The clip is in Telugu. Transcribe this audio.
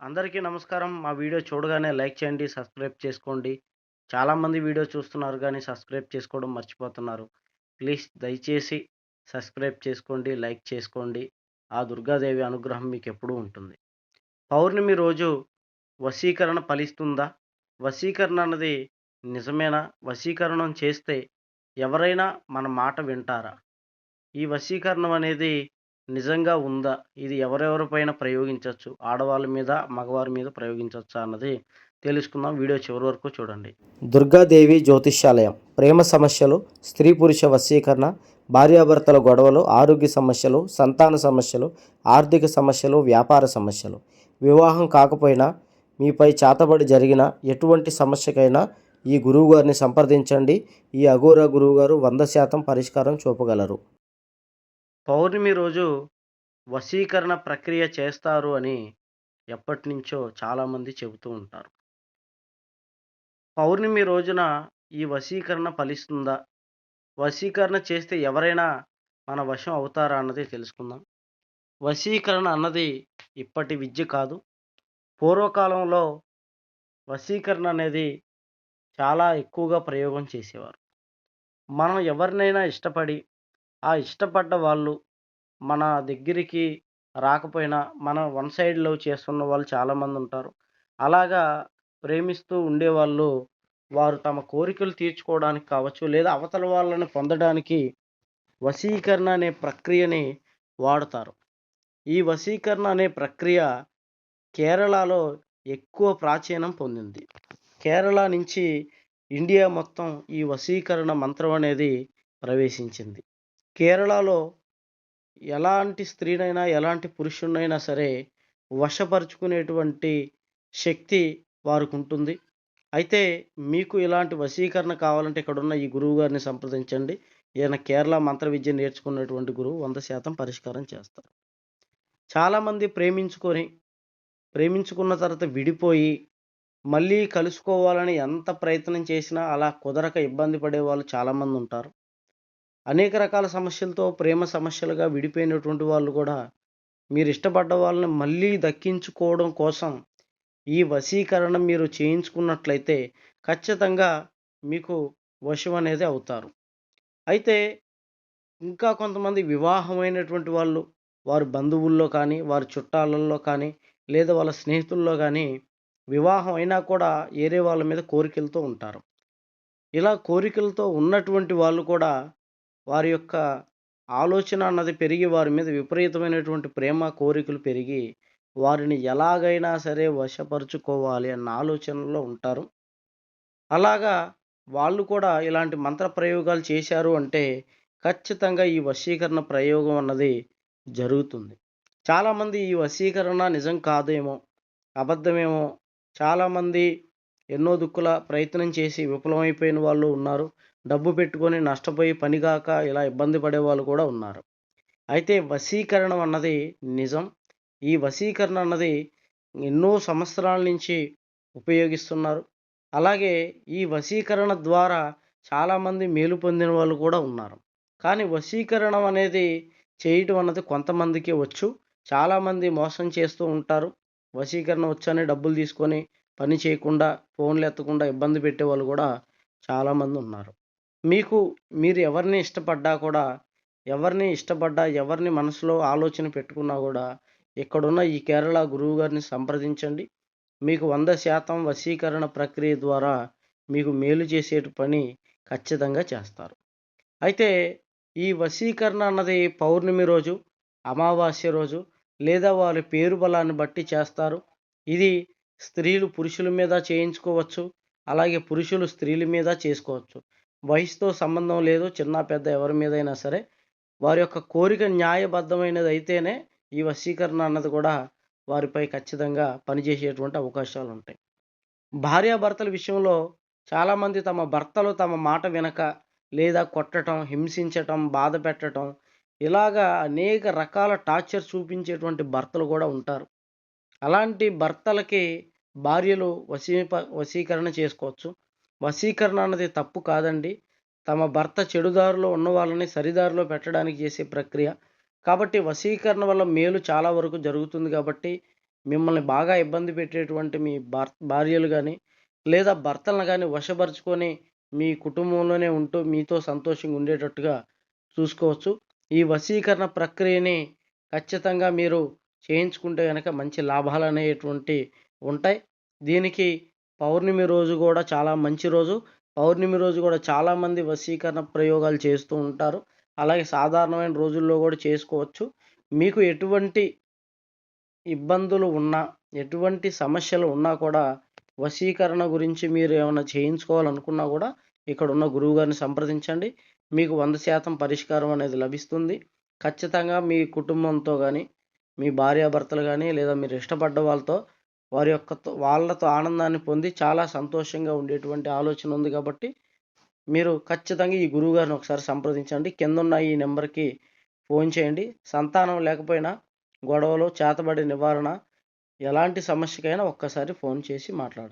అందరికీ నమస్కారం. మా వీడియో చూడగానే లైక్ చేయండి, సబ్స్క్రైబ్ చేసుకోండి. చాలామంది వీడియో చూస్తున్నారు కానీ సబ్స్క్రైబ్ చేసుకోవడం మర్చిపోతున్నారు. ప్లీజ్ దయచేసి సబ్స్క్రైబ్ చేసుకోండి, లైక్ చేసుకోండి. ఆ దుర్గాదేవి అనుగ్రహం మీకు ఎప్పుడూ ఉంటుంది. పౌర్ణమి రోజు వశీకరణ ఫలిస్తుందా? వశీకరణ అన్నది నిజమేనా? వశీకరణం చేస్తే ఎవరైనా మన మాట వింటారా? ఈ వశీకరణం అనేది నిజంగా ఉందా? ఇది ఎవరెవరిపైన ప్రయోగించవచ్చు ఆడవాళ్ళ మీద, మగవారి మీద ప్రయోగించవచ్చా అన్నది తెలుసుకుందాం. వీడియో చివరి వరకు చూడండి. దుర్గాదేవి జ్యోతిష్యాలయం ప్రేమ సమస్యలు స్త్రీ పురుష వశీకరణ భార్యాభర్తల గొడవలు ఆరోగ్య సమస్యలు సంతాన సమస్యలు ఆర్థిక సమస్యలు వ్యాపార సమస్యలు వివాహం కాకపోయినా మీపై చేతబడి జరిగిన ఎటువంటి సమస్యకైనా ఈ గురువుగారిని సంప్రదించండి ఈ అఘోర గురువుగారు వంద శాతం పరిష్కారం చూపగలరు పౌర్ణమి రోజు వశీకరణ ప్రక్రియ చేస్తారు అని ఎప్పటినుంచో చాలామంది చెబుతూ ఉంటారు. పౌర్ణమి రోజున ఈ వశీకరణ ఫలిస్తుందా? వశీకరణ చేస్తే ఎవరైనా మన వశం అవుతారా అన్నది తెలుసుకుందాం. వశీకరణ అన్నది ఇప్పటి విద్య కాదు. పూర్వకాలంలో వశీకరణ అనేది చాలా ఎక్కువగా ప్రయోగం చేసేవారు. మనం ఎవరినైనా ఇష్టపడి, ఆ ఇష్టపడ్డ వాళ్ళు మన దగ్గరికి రాకపోయినా మన వన్ సైడ్లో చేస్తున్న వాళ్ళు చాలామంది ఉంటారు. అలాగా ప్రేమిస్తూ ఉండేవాళ్ళు వారు తమ కోరికలు తీర్చుకోవడానికి కావచ్చు, లేదా అవతల వాళ్ళని పొందడానికి వశీకరణ అనే ప్రక్రియని వాడతారు. ఈ వశీకరణ అనే ప్రక్రియ కేరళలో ఎక్కువ ప్రాచీనం పొందింది. కేరళ నుంచి ఇండియా మొత్తం ఈ వశీకరణ మంత్రం అనేది ప్రవేశించింది. కేరళలో ఎలాంటి స్త్రీనైనా, ఎలాంటి పురుషుడినైనా సరే వశపరుచుకునేటువంటి శక్తి వారికి ఉంటుంది అయితే మీకు ఇలాంటి వశీకరణ కావాలంటే ఇక్కడున్న ఈ గురువు గారిని సంప్రదించండి. ఈయన కేరళ మంత్ర విద్య నేర్చుకున్నటువంటి గురువు 100% పరిష్కారం చేస్తారు. చాలామంది ప్రేమించుకొని, ప్రేమించుకున్న తర్వాత విడిపోయి, మళ్ళీ కలుసుకోవాలని ఎంత ప్రయత్నం చేసినా అలా కుదరక ఇబ్బంది పడే వాళ్ళు చాలామంది ఉంటారు. అనేక రకాల సమస్యలతో ప్రేమ సమస్యలుగా విడిపోయినటువంటి వాళ్ళు కూడా మీరు ఇష్టపడ్డ వాళ్ళని మళ్ళీ దక్కించుకోవడం కోసం ఈ వశీకరణ మీరు చేయించుకున్నట్లయితే ఖచ్చితంగా మీకు వశం అనేది అవుతారు. అయితే ఇంకా కొంతమంది వివాహమైనటువంటి వాళ్ళు వారి బంధువుల్లో కానీ, వారి చుట్టాలల్లో కానీ, లేదా వాళ్ళ స్నేహితుల్లో కానీ వివాహం అయినా కూడా ఏరే వాళ్ళ మీద కోరికలతో ఉంటారు. ఇలా కోరికలతో ఉన్నటువంటి వాళ్ళు కూడా వారి యొక్క ఆలోచన అన్నది పెరిగి వారి మీద విపరీతమైనటువంటి ప్రేమ, కోరికలు పెరిగి వారిని ఎలాగైనా సరే వశపరుచుకోవాలి అన్న ఆలోచనలో ఉంటారు. అలాగా వాళ్ళు కూడా ఇలాంటి మంత్ర ప్రయోగాలు చేశారు అంటే ఖచ్చితంగా ఈ వశీకరణ ప్రయోగం అన్నది జరుగుతుంది. చాలామంది ఈ వశీకరణ నిజం కాదేమో, అబద్ధమేమో, చాలామంది ఎన్నో దిక్కుల ప్రయత్నం చేసి విఫలమైపోయిన వాళ్ళు ఉన్నారు. డబ్బు పెట్టుకొని నష్టపోయి పనిగాక ఇలా ఇబ్బంది పడే వాళ్ళు కూడా ఉన్నారు. అయితే వశీకరణం అన్నది నిజం. ఈ వశీకరణ అన్నది ఎన్నో సంవత్సరాల నుంచి ఉపయోగిస్తున్నారు. అలాగే ఈ వశీకరణ ద్వారా చాలామంది మేలు పొందిన వాళ్ళు కూడా ఉన్నారు. కానీ వశీకరణం అనేది చేయటం అన్నది కొంతమందికే వచ్చు. చాలామంది మోసం చేస్తూ ఉంటారు. వశీకరణ వచ్చని డబ్బులు తీసుకొని పని చేయకుండా, ఫోన్లు ఎత్తకుండా ఇబ్బంది పెట్టేవాళ్ళు కూడా చాలామంది ఉన్నారు. మీకు మీరు ఎవరిని ఇష్టపడ్డా కూడా, ఎవరిని ఇష్టపడ్డా, ఎవరిని మనసులో ఆలోచన పెట్టుకున్నా కూడా ఇక్కడున్న ఈ కేరళ గురువు గారిని సంప్రదించండి. మీకు 100% వశీకరణ ప్రక్రియ ద్వారా మీకు మేలు చేసే పని ఖచ్చితంగా చేస్తారు. అయితే ఈ వశీకరణ అన్నది పౌర్ణమి రోజు, అమావాస్య రోజు లేదా వారి పేరు బలాన్ని బట్టి చేస్తారు. ఇది స్త్రీలు పురుషుల మీద చేయించుకోవచ్చు. అలాగే పురుషులు స్త్రీల మీద చేసుకోవచ్చు. వయసుతో సంబంధం లేదు. చిన్న, పెద్ద ఎవరి మీదైనా సరే వారి యొక్క కోరిక న్యాయబద్ధమైనది అయితేనే ఈ వశీకరణ అన్నది కూడా వారిపై ఖచ్చితంగా పనిచేసేటువంటి అవకాశాలు ఉంటాయి. భార్యాభర్తల విషయంలో చాలామంది తమ భర్తలు తమ మాట వినక లేదా కొట్టటం, హింసించటం, బాధ పెట్టడం ఇలాగా అనేక రకాల టార్చర్ చూపించేటువంటి భర్తలు కూడా ఉంటారు. అలాంటి భర్తలకి భార్యలు వశీప వశీకరణ చేసుకోవచ్చు. వశీకరణ అన్నది తప్పు కాదండి. తమ భర్త చెడుదారులో ఉన్న వాళ్ళని సరిదారిలో పెట్టడానికి చేసే ప్రక్రియ. కాబట్టి వశీకరణ వల్ల మేలు చాలా వరకు జరుగుతుంది కాబట్టి మిమ్మల్ని బాగా ఇబ్బంది పెట్టేటువంటి మీ భర్ భార్యలు కానీ లేదా భర్తలను కానీ వశపరుచుకొని మీ కుటుంబంలోనే ఉంటూ మీతో సంతోషంగా ఉండేటట్టుగా చూసుకోవచ్చు ఈ వశీకరణ ప్రక్రియని ఖచ్చితంగా మీరు చేయించుకుంటే కనుక మంచి లాభాలు అనేటువంటి ఉంటాయి. దీనికి పౌర్ణమి రోజు కూడా చాలా మంచి రోజు. పౌర్ణమి రోజు కూడా చాలామంది వశీకరణ ప్రయోగాలు చేస్తూ ఉంటారు. అలాగే సాధారణమైన రోజుల్లో కూడా చేసుకోవచ్చు. మీకు ఎటువంటి ఇబ్బందులు ఉన్నా ఎటువంటి సమస్యలు ఉన్నా కూడా వశీకరణ గురించి మీరు ఏమైనా చేయించుకోవాలనుకున్నా కూడా ఇక్కడ ఉన్న గురువు గారిని సంప్రదించండి. మీకు వంద శాతం పరిష్కారం అనేది లభిస్తుంది. ఖచ్చితంగా మీ కుటుంబంతో కానీ మీ భార్యాభర్తలు కానీ లేదా మీరు ఇష్టపడ్డ వాళ్ళతో వారి యొక్క వాళ్ళతో ఆనందాన్ని పొంది చాలా సంతోషంగా ఉండేటువంటి ఆలోచన ఉంది కాబట్టి మీరు ఖచ్చితంగా ఈ గురువు గారిని ఒకసారి సంప్రదించండి. కింద ఉన్న ఈ నెంబర్కి ఫోన్ చేయండి. సంతానం లేకపోయినా గొడవలు చేతబడి నివారణ ఎలాంటి సమస్యకైనా ఒక్కసారి ఫోన్ చేసి మాట్లాడండి.